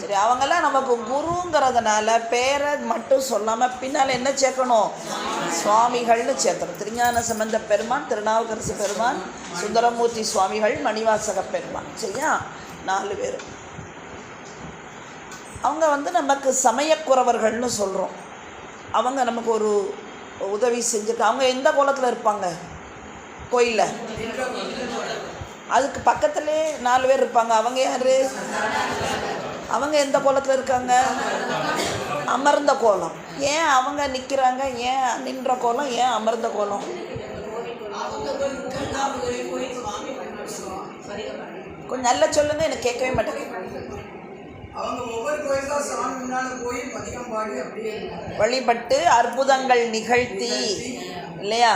சரி அவங்கெல்லாம் நமக்கு குருங்கிறதுனால பேரை மட்டும் சொல்லாமல் பின்னால் என்ன சேர்க்கணும்? சுவாமிகள்னு சேர்த்தணும். திருஞான சம்பந்த பெருமான் திருநாவுக்கரசு பெருமான் சுந்தரமூர்த்தி சுவாமிகள் மணிவாசக பெருமான். சரியா? நாலு பேர். அவங்க வந்து நமக்கு சமயக்குறவர்கள்னு சொல்கிறோம் அவங்க நமக்கு ஒரு உதவி செஞ்சுருக்காங்க அவங்க எந்த கோலத்தில் இருப்பாங்க? கோயிலில். அதுக்கு பக்கத்துலேயே நாலு பேர் இருப்பாங்க. அவங்க யார்? அவங்க எந்த கோலத்தில் இருக்காங்க? அமர்ந்த கோலம். ஏன் அவங்க நிற்கிறாங்க ஏன் நின்ற கோலம்? ஏன் அமர்ந்த கோலம்? கொஞ்சம் நல்லா சொல்லுங்க எனக்கு கேட்கவே மாட்டேங்குது. வழிபட்டு அற்புதங்கள் நிகழ்த்தி இல்லையா?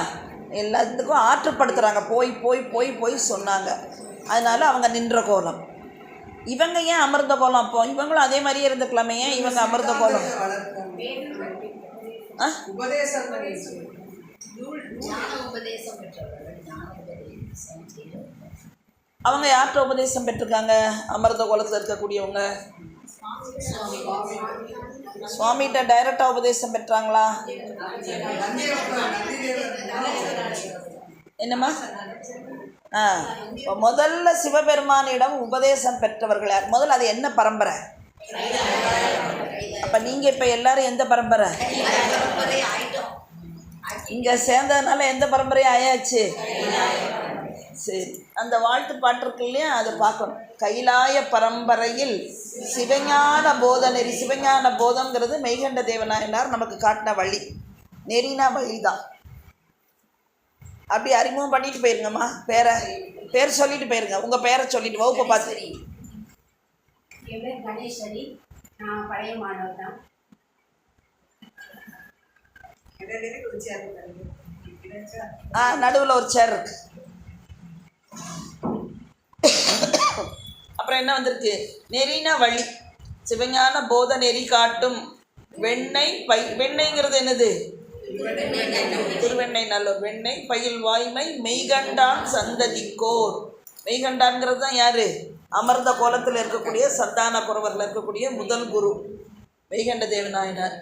எல்லாத்துக்கும் ஆற்றுப்படுத்துகிறாங்க போய் போய் போய் போய் சொன்னாங்க. அதனால் அவங்க நின்ற கோலம். இவங்க ஏன் அமிர்த கோலம்? அப்போ இவங்களும் அதே மாதிரியே இருந்துக்கலாமே. ஏன் இவங்க அமிர்த கோலம்? ஆ? உபதேசம் அவங்க யார்கிட்ட உபதேசம் பெற்றிருக்காங்க? அமிர்த கோலத்தில் இருக்கக்கூடியவங்க. சுவாமிகிட்ட டைரக்டா உபதேசம் பெற்றாங்களா? என்னம்மா? ஆ இப்போ முதல்ல சிவபெருமானிடம் உபதேசம் பெற்றவர்கள் யார்? முதல்ல அது என்ன பரம்பரை? அப்போ நீங்கள் இப்போ எல்லாரும் எந்த பரம்பரை? இங்கே சேர்ந்ததுனால எந்த பரம்பரையும் ஆயாச்சு? சரி. அந்த வாழ்த்து பாட்டு இருக்கு இல்லையா? அதை பார்க்கணும். கைலாய பரம்பரையில் சிவஞான போத நெறி சிவஞான போதம்ங்கிறது மெய்கண்ட தேவநாயனார் நமக்கு காட்டின வழி. நெறினா வழி தான் அப்படி அறிமுகம் பண்ணிட்டு போயிருங்கம்மா. பேரை பேர் சொல்லிட்டு போயிருங்க. உங்கள் பேரை சொல்லிட்டு வகுப்பை பார்த்து. என் பேர் கணேஸ்வரி நான் பழைய மாணவர் தான். ஆ நடுவில் ஒரு சேர் இருக்கு. அப்புறம் என்ன வந்திருக்கு? நெறின வழி. சிவஞான போத நெறி காட்டும் வெண்ணெய் பை வெண்ணெய்ங்கிறது என்னது? திருவெண்ணெய் நல்ல வெண்ணெய் பயில் வாய்மை மெய்கண்டான் சந்ததிக்கோர். மெய்கண்டான்ங்கிறது தான் யாரு? அமர்ந்த கோலத்தில் இருக்கக்கூடிய சந்தான குறவரில் இருக்கக்கூடிய முதல் குரு. மெய்கண்ட தேவநாயனார்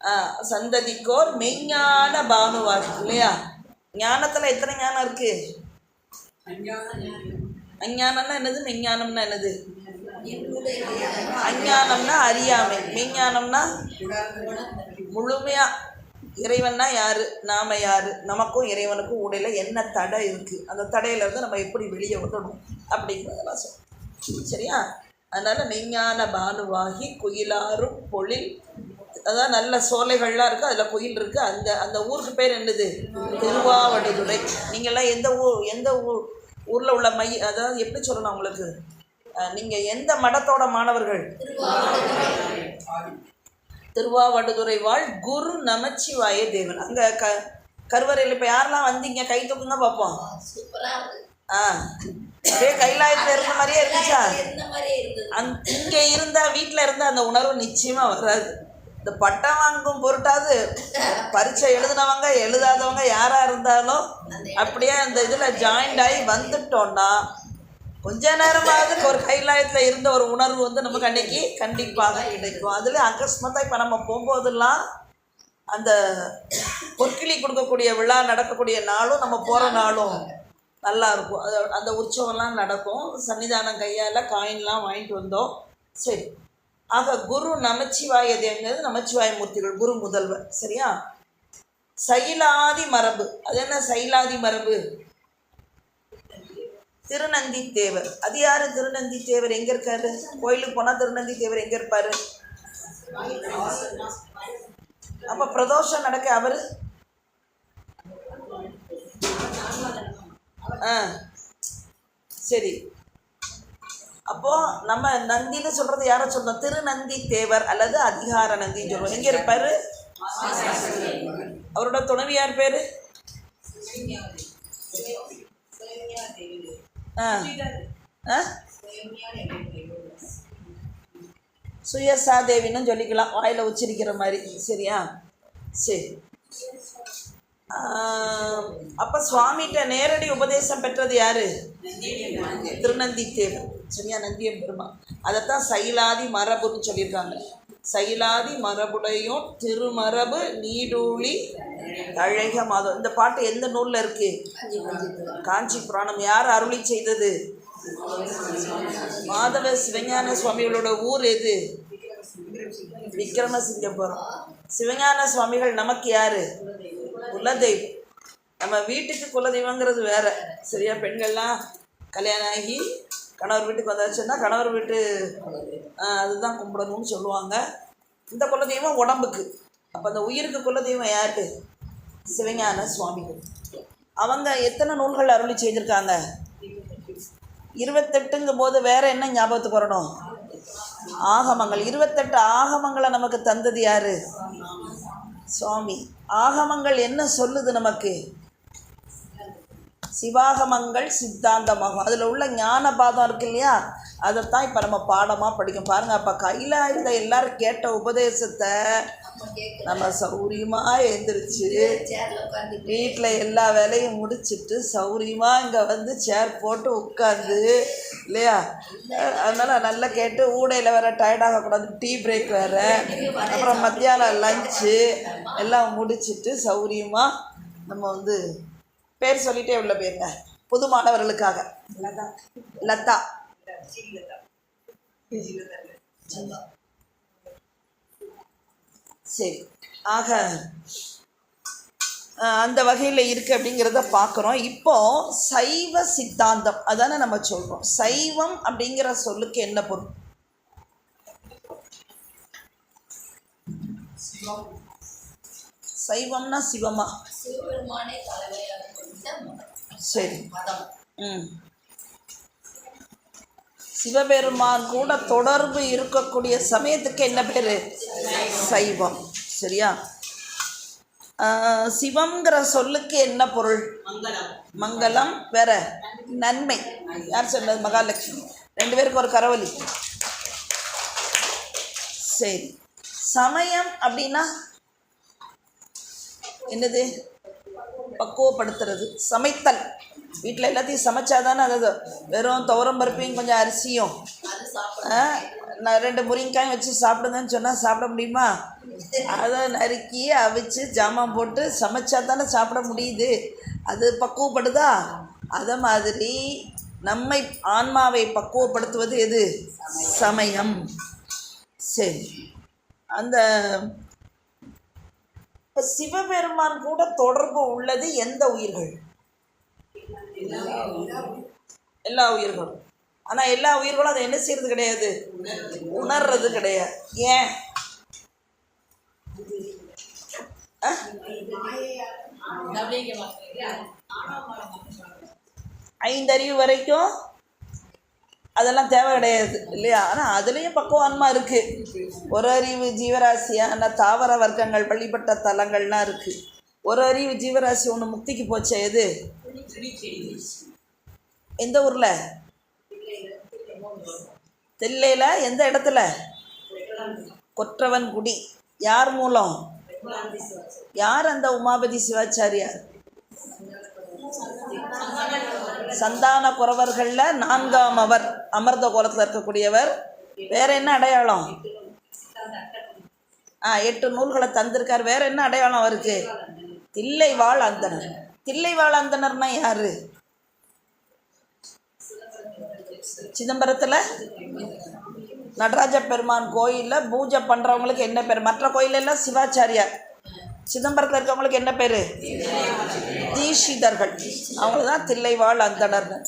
ஆ, சந்ததிக்கோர் மெய்ஞான பானுவார் இல்லையா? ஞானத்தில் எத்தனை ஞானம் இருக்குது அஞ்ஞானம்னா என்னது? மெஞ்ஞானம்னா என்னது? அஞ்ஞானம்னா அறியாமை. மெஞ்ஞானம்னா முழுமையாக இறைவன்னா யார்? நாம யார்? நமக்கும் இறைவனுக்கும் உடையில என்ன தடை இருக்குது அந்த தடையிலேருந்து நம்ம எப்படி வெளியே விடணும் அப்படிங்கிறதெல்லாம் சொல்லணும் சரியா? அதனால் மெய்ஞான பானுவாகி குயிலாரும் பொழில் அதான் நல்ல சோலைகள்லாம் இருக்குது அதில் குயில் இருக்குது அந்த அந்த ஊருக்கு பேர் என்னது? திருவாவடுதுறை. நீங்கள்லாம் எந்த ஊர் எந்த ஊர் ஊரில் உள்ள மை அதாவது எப்படி சொல்லணும் உங்களுக்கு? நீங்கள் எந்த மடத்தோட மாணவர்கள்? திருவாவடுதுறை வாழ் குரு நமச்சிவாய தேவன். அங்கே க கருவறையில் இப்போ யாரெல்லாம் வந்தீங்க? கை தூக்குங்க பார்ப்போம். சூப்பரா இருக்கு. ஆ. அப்படியே கைலாயத்தில் இருந்த மாதிரியே இருந்துச்சா? அந் இங்கே இருந்தால் வீட்டில் இருந்தால் அந்த உணர்வு நிச்சயமாக வராது. இந்த பட்டம் வாங்கும் பொருட்டாவது பரீட்சை எழுதினவங்க எழுதாதவங்க யாராக இருந்தாலும் அப்படியே அந்த இதில் ஜாயிண்ட் ஆகி வந்துட்டோன்னா கொஞ்ச நேரமாவது ஒரு கைலாயத்தில் இருந்த ஒரு உணர்வு வந்து நமக்கு அன்னைக்கு கண்டிப்பாக கிடைக்கும். அதில் அகஸ்மாத்தாக இப்போ நம்ம போகும்போதெல்லாம் அந்த பொற்கிளி கொடுக்கக்கூடிய விழா நடக்கக்கூடிய நாளும் நம்ம போகிற நாளும் நல்லா இருக்கும். அது அந்த உற்சவம்லாம் நடக்கும். சன்னிதானம் கையால் காயின்லாம் வாங்கிட்டு வந்தோம். சரி. ஆக குரு நமச்சிவாய தேவங்கிறது நமச்சிவாய மூர்த்திகள் குரு முதல்வர். சரியா? சைலாதி மரபு. அது என்ன சைலாதி மரபு? திருநந்தி தேவர். அது யாரு? திருநந்தி தேவர் எங்க இருக்காரு? கோயிலுக்கு போனா திருநந்தி தேவர் எங்க இருப்பாரு? அப்ப பிரதோஷம் நடக்க அவரு? ஆ. சரி. அப்போது நம்ம நந்தின்னு சொல்கிறது யாரை சொல்கிறோம் திருநந்தி தேவர் அல்லது அதிகார நந்தின்னு சொல்லுவோம் எங்கே இருப்பார்? அவரோட துணைவியார் பேர்? ஆ. ஆ. சுயசாதேவின்னு சொல்லிக்கலாம். வாயில் உச்சரிக்கிற மாதிரி. சரியா? சரி. அப்போ சுவாமிகிட்ட நேரடி உபதேசம் பெற்றது யாரு? திருநந்தி தேவர். சரியா நந்தியம் பெருமா. அதைத்தான் சைலாதி மரபுன்னு சொல்லியிருக்காங்க. சைலாதி மரபுடையும் திருமரபு நீடூழி அழக மாதம் இந்த பாட்டு எந்த நூலில் இருக்கு? காஞ்சி புராணம். யார் அருளி செய்தது? மாதவ சிவஞான சுவாமிகளோட ஊர் எது? விக்ரமசிங்கபுரம் சிவஞான சுவாமிகள் நமக்கு யாரு? குலதெய்வம். நம்ம வீட்டுக்கு குலதெய்வங்கிறது வேற. சரியா? பெண்கள்லாம் கல்யாணம் ஆகி கணவர் வீட்டுக்கு வந்தாச்சுன்னா கணவர் வீட்டு அதுதான் கும்பிடணும்னு சொல்லுவாங்க. இந்த குலதெய்வம் உடம்புக்கு. அப்போ அந்த உயிருக்கு குலதெய்வம் யாரு? சிவஞான சுவாமிகள். அவங்க எத்தனை நூல்கள் அருளி செய்திருக்காங்க? இருபத்தெட்டுங்கும் போது வேறு என்ன ஞாபகத்துக்கு வரணும்? ஆகமங்கள். இருபத்தெட்டு ஆகமங்களை நமக்கு தந்தது யார்? சுவாமி. ஆகமங்கள் என்ன சொல்லுது நமக்கு? சிவாகமங்கள் சித்தாந்தமாகும். அதில் உள்ள ஞான பாதம் இருக்கு இல்லையா? அதைத்தான் இப்போ நம்ம பாடமாக படிக்கும் பாருங்கள் அப்போ கையில் இருந்த எல்லாரும் கேட்ட உபதேசத்தை நம்ம சௌரியமாக எழுந்திரிச்சு. வீட்டில் எல்லா வேலையும் முடிச்சிட்டு சௌரியமாக இங்கே வந்து சேர் போட்டு உட்காந்து இல்லையா? அதனால் நல்லா கேட்டு ஊடையில் வேறு டயர்டாகக்கூடாது டீ பிரேக் வேறு. அப்புறம் மத்தியானம் லஞ்சு எல்லாம் முடிச்சிட்டு சௌரியமாக நம்ம வந்து பேர் சொல்லிட்டே உள்ள போயிருங்க. புது மாணவர்களுக்காக. லதா. சரி. ஆக அந்த வகையில் இருக்குது அப்படிங்கிறத பார்க்குறோம் இப்போ சைவ சித்தாந்தம். அதானே நம்ம சொல்கிறோம் சைவம் அப்படிங்கிற சொல்லுக்கு என்ன பொருள்? சைவம்னா சிவமா? சிவபெருமானே தலைமையாக கொண்ட மதம் சரி. மதம். ம். சிவபெருமான் கூட தொடர்பு இருக்கக்கூடிய சமயத்துக்கு என்ன பேர்? சைவம். சரியா? சிவம்ங்கிற சொல்லுக்கு என்ன பொருள்? மங்களம். வேற? நன்மை. யார் சொன்னது? மகாலட்சுமி. ரெண்டு பேருக்கு ஒரு கரவலி சரி. சமயம் அப்படின்னா என்னது? பக்குவப்படுத்துறது. சமைத்தல். வீட்டில் எல்லாத்தையும் சமைச்சா தானே அது வெறும் துவரம் பருப்பையும் கொஞ்சம் அரிசியும் நான் ரெண்டு முருங்கைக்காயும் வச்சு சாப்பிடுங்கன்னு சொன்னால் சாப்பிட முடியுமா? அதை நறுக்கி அவிச்சு ஜாமான் போட்டு சமைச்சா தானே சாப்பிட முடியுது. அது பக்குவப்படுதா? அதை மாதிரி நம்மை ஆன்மாவை பக்குவப்படுத்துவது எது? சமயம். சரி. அந்த இப்போ சிவபெருமான் கூட தொடர்பு உள்ளது எந்த உயிர்கள்? எல்லா உயிர்களும். ஆனால் எல்லா உயிர்களும் அதை என்ன செய்யறது கிடையாது? உணர்றது கிடையாது. ஏன்? ஐந்தறிவு வரைக்கும் அதெல்லாம் தேவை கிடையாது இல்லையா? ஆனால் அதுலேயும் பக்குவான்மா இருக்குது ஒரு அறிவு ஜீவராசியான தாவர வர்க்கங்கள் வழிபட்ட தலங்கள்லாம் இருக்குது ஒரு அறிவு ஜீவராசி ஒன்று முக்திக்கு போச்சே எது? எந்த ஊரில்? தில்லையில் எந்த இடத்துல? கொற்றவன்குடி. யார் மூலம்? யார் அந்த உமாபதி சிவாச்சாரியார்? சந்தான குறவர்களில் நான்காம் அவர். அமர்ந்த கோலத்தில் இருக்கக்கூடியவர். வேற என்ன அடையாளம்? ஆ எட்டு நூல்களை தந்திருக்கார். வேற என்ன அடையாளம் அவருக்கு? தில்லை வாழ் அந்தனர் தில்லை வாழ் அந்தனர்னா யாரு? சிதம்பரத்தில்? நடராஜ பெருமான் கோயிலில் பூஜை பண்ணுறவங்களுக்கு என்ன பேர்? மற்ற கோயிலெல்லாம் சிவாச்சாரியார். சிதம்பரத்தில் இருக்கவங்களுக்கு என்ன பேர்? தீஷிதர்கள். அவங்க தான் தில்லைவாழ் அந்தனர்னு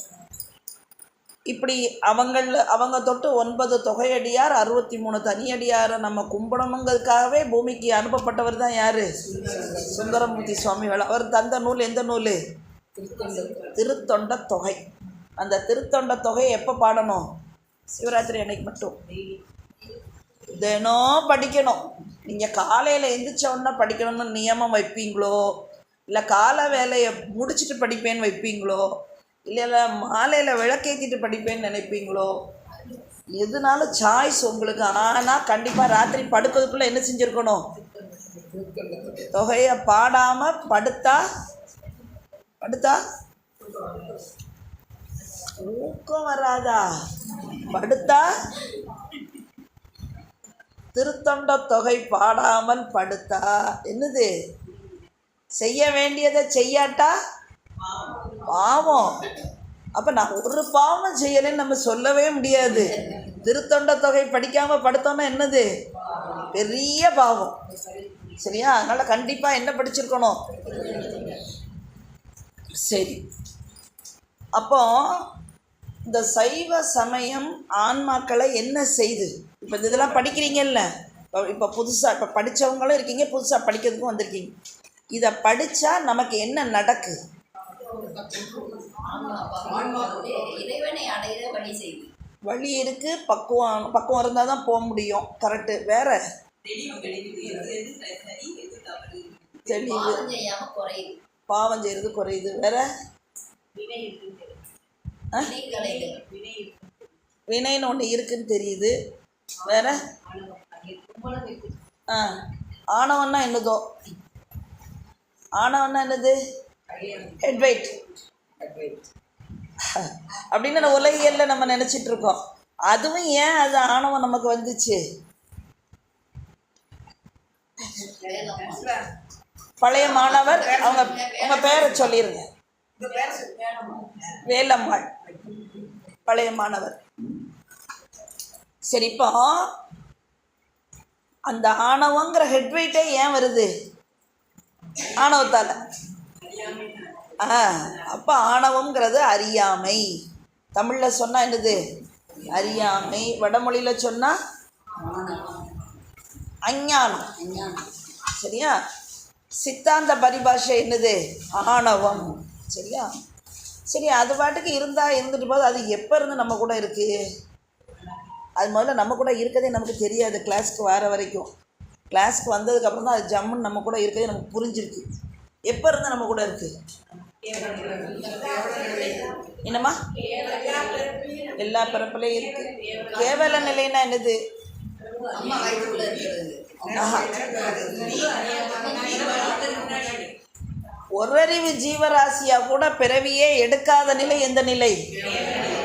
இப்படி அவங்கள அவங்க தொட்டு ஒன்பது தொகையடியார் அறுபத்தி மூணு தனியடியாரை நம்ம கும்பிடணுங்கிறதுக்காகவே பூமிக்கு அனுப்பப்பட்டவர் தான் யார்? சுந்தரமூர்த்தி சுவாமிகள். அவர் தந்த நூல் எந்த நூல்? திருத்தொண்ட தொகை. அந்த திருத்தொண்ட தொகையை எப்போ பாடணும்? சிவராத்திரி அன்னைக்கு மட்டும். தினம் படிக்கணும். நீங்கள் காலையில் எந்திரிச்ச உடனே படிக்கணும்னு நியமம் வைப்பீங்களோ? இல்லை காலை வேலையை முடிச்சுட்டு படிப்பேன்னு வைப்பீங்களோ? இல்லை மாலையில் விளக்கேற்றிட்டு படிப்பேன்னு நினைப்பீங்களோ? எதுனாலும் சாய்ஸ் உங்களுக்கு. ஆனால் கண்டிப்பாக ராத்திரி படுக்கிறதுக்குள்ளே என்ன செஞ்சுருக்கணும்? தொகையை பாடாமல் படுத்தா? படுத்தா? தூக்கம் வராதா? படுத்தா? திருத்தொண்ட தொகை பாடாமல் படுத்தா. என்னது? செய்ய வேண்டியதை செய்யாட்டா? பாவம். அப்போ நான் ஒரு பாவம் செய்யலைன்னு நம்ம சொல்லவே முடியாது. திருத்தொண்ட தொகை படிக்காமல் படுத்தோன்னா என்னது? பெரிய பாவம். சரியா? அதனால் கண்டிப்பாக என்ன படிச்சிருக்கணும்? சரி. அப்போ இந்த சைவ சமயம் ஆன்மாக்களை என்ன செய்து? இப்போ இந்த இதெல்லாம் படிக்கிறீங்கல்ல? இப்போ இப்போ புதுசாக இப்போ படித்தவங்களும் இருக்கீங்க புதுசாக படிக்கிறதுக்கும் வந்திருக்கீங்க. இதை படித்தா நமக்கு என்ன நடக்குது இறைவனை அடையிற வழி செய்து வழி இருக்குது பக்குவம் பக்குவம் இருந்தால் தான் போக முடியும். கரெக்டு வேற? தெளிவு. பாவம் செய்யறது குறையுது. செய்கிறது குறையுது வேற? ஆ? வினைன்னு ஒன்று இருக்குன்னு தெரியுது. வேற? ஆ. ஆனவன்னா என்னதோ? ஆணவம்னா என்னது? அப்படின்னு உலகியல்ல நம்ம நினச்சிட்டு இருக்கோம். அதுவும் ஏன் அது ஆணவம் நமக்கு வந்துச்சு? பழைய மாணவர் அவங்க உங்க பேரை சொல்லிருங்க. வேலம்மாள். பழைய மாணவர். சரி இப்போ அந்த ஆணவங்கிற ஹெட்வெயிட்டே ஏன் வருது? ஆணவத்தால். அப்போ ஆணவம்ங்கிறது அறியாமை. தமிழில் சொன்னால் என்னது? அறியாமை. வடமொழியில் சொன்னால் அஞ்ஞானம். சரியா? சித்தாந்த பரிபாஷை என்னது? ஆணவம். சரியா? சரி அது பாட்டுக்கு இருந்தால் இருந்துட்டு போது அது எப்போ இருந்து நம்ம கூட இருக்குது அது முதல்ல நம்ம கூட இருக்கதே நமக்கு தெரியாது. கிளாஸ்க்கு வர வரைக்கும். கிளாஸ்க்கு வந்ததுக்கப்புறம் தான் அது ஜம்முன்னு நம்ம கூட இருக்கதே நமக்கு புரிஞ்சிருக்கு. எப்போ இருந்து நம்ம கூட இருக்குது என்னம்மா? எல்லா பிறப்புலையும் இருக்கு. கேவல நிலைன்னா என்னது? ஒரறிவு ஜீவராசியா கூட பிறவியே எடுக்காத நிலை எந்த நிலை?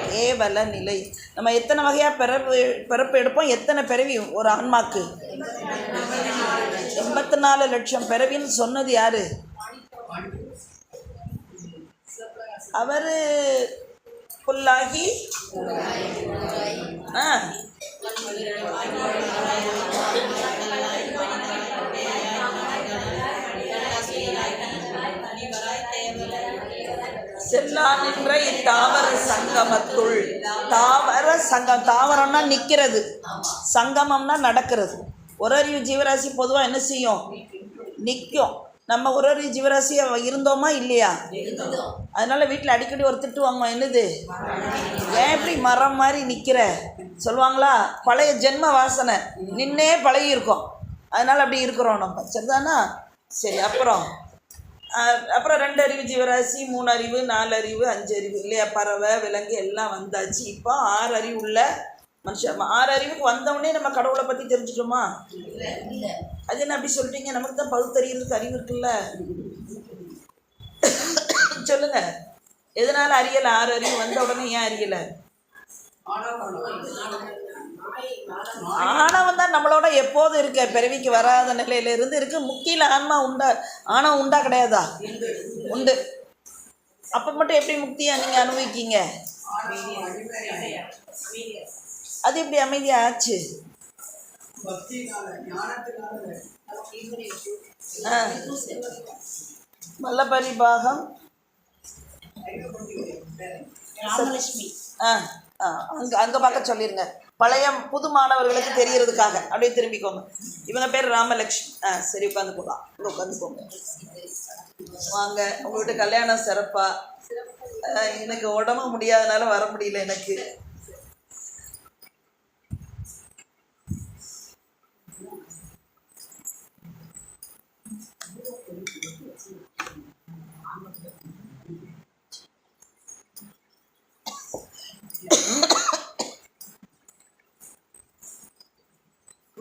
கேவல நிலை. நம்ம எத்தனை வகையா பிறப்பு பிறப்பு எடுப்போம்? எத்தனை பிறவி? ஒரு ஆன்மாக்கு. எண்பத்தி நாலு லட்சம் பிறவின்னு சொன்னது யாரு? அவர் புல்லாகி ஆ. செல்லா நின்ற இத்தாவர சங்கமத்துள். தாவர சங்கம் தாவரம்னா நிற்கிறது சங்கமம்னா நடக்கிறது. ஒரு அறிவு ஜீவராசி பொதுவாக என்ன செய்யும்? நிற்கும் நம்ம ஒரு அறிவு ஜீவராசியாக இருந்தோமா இல்லையா? அதனால வீட்டில் அடிக்கடி ஒரு திட்டு வாங்குவோம். என்னது? ஏன் இப்படி மரம் மாதிரி நிற்கிற சொல்லுவாங்களா? பழைய ஜென்ம வாசனை. நின்னே பழகி இருக்கோம் அதனால் அப்படி இருக்கிறோம் நம்ம. சரிதானா? சரி அப்புறம். அப்புறம் ரெண்டு அறிவு ஜீவராசி மூணு அறிவு நாலு அறிவு அஞ்சு அறிவு. இல்லையா? பறவை விலங்கு எல்லாம் வந்தாச்சு. இப்போ ஆறு அறிவு உள்ள மனுஷன் ஆறு அறிவுக்கு வந்தவுடனே நம்ம கடவுளை பற்றி தெரிஞ்சுட்டோமா அது என்ன அப்படி சொல்லிட்டீங்க நமக்கு தான் பகுத்தறிகிறதுக்கு அறிவு இருக்குல்ல? சொல்லுங்க. எதனால அறியலை? ஆறு அறிவு வந்த உடனே ஏன் அறியலை? ஆணவம் தான் நம்மளோட எப்போதும் இருக்க. பிறவிக்கு வராத நிலையில இருந்து இருக்கு. முக்கியில ஆன்மா உண்டா? ஆணவம் உண்டா கிடையாதா? உண்டு. அப்ப மட்டும் எப்படி முக்தியா நீங்க அனுபவிக்கீங்க? அது எப்படி அமைதியா ஆச்சு ஆ. மல்லபரிபாகம். ராமலட்சுமி. ஆ ஆ. அங்கே அங்கே பார்க்க சொல்லிடுங்க பழைய புது மாணவர்களுக்கு தெரியறதுக்காக. அப்படியே திரும்பிக்கோங்க. இவங்க பேர் ராமலக்ஷ்மி ஆ சரி உட்காந்து போகலாம் இங்கே உட்காந்துக்கோங்க வாங்க. உங்க வீட்டு கல்யாணம் சிறப்பா. ஆ, எனக்கு உடம்பு முடியாதனால வர முடியல எனக்கு.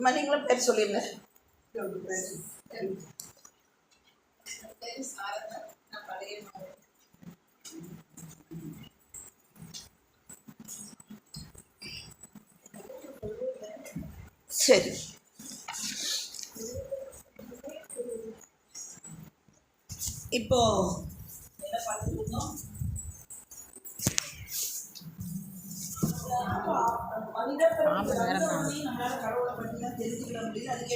அம்மா, நீங்களும் பேர் சொல்லிடுங்க சரி. இப்போ என்ன பார்த்துட்டு இருந்தோம் மனித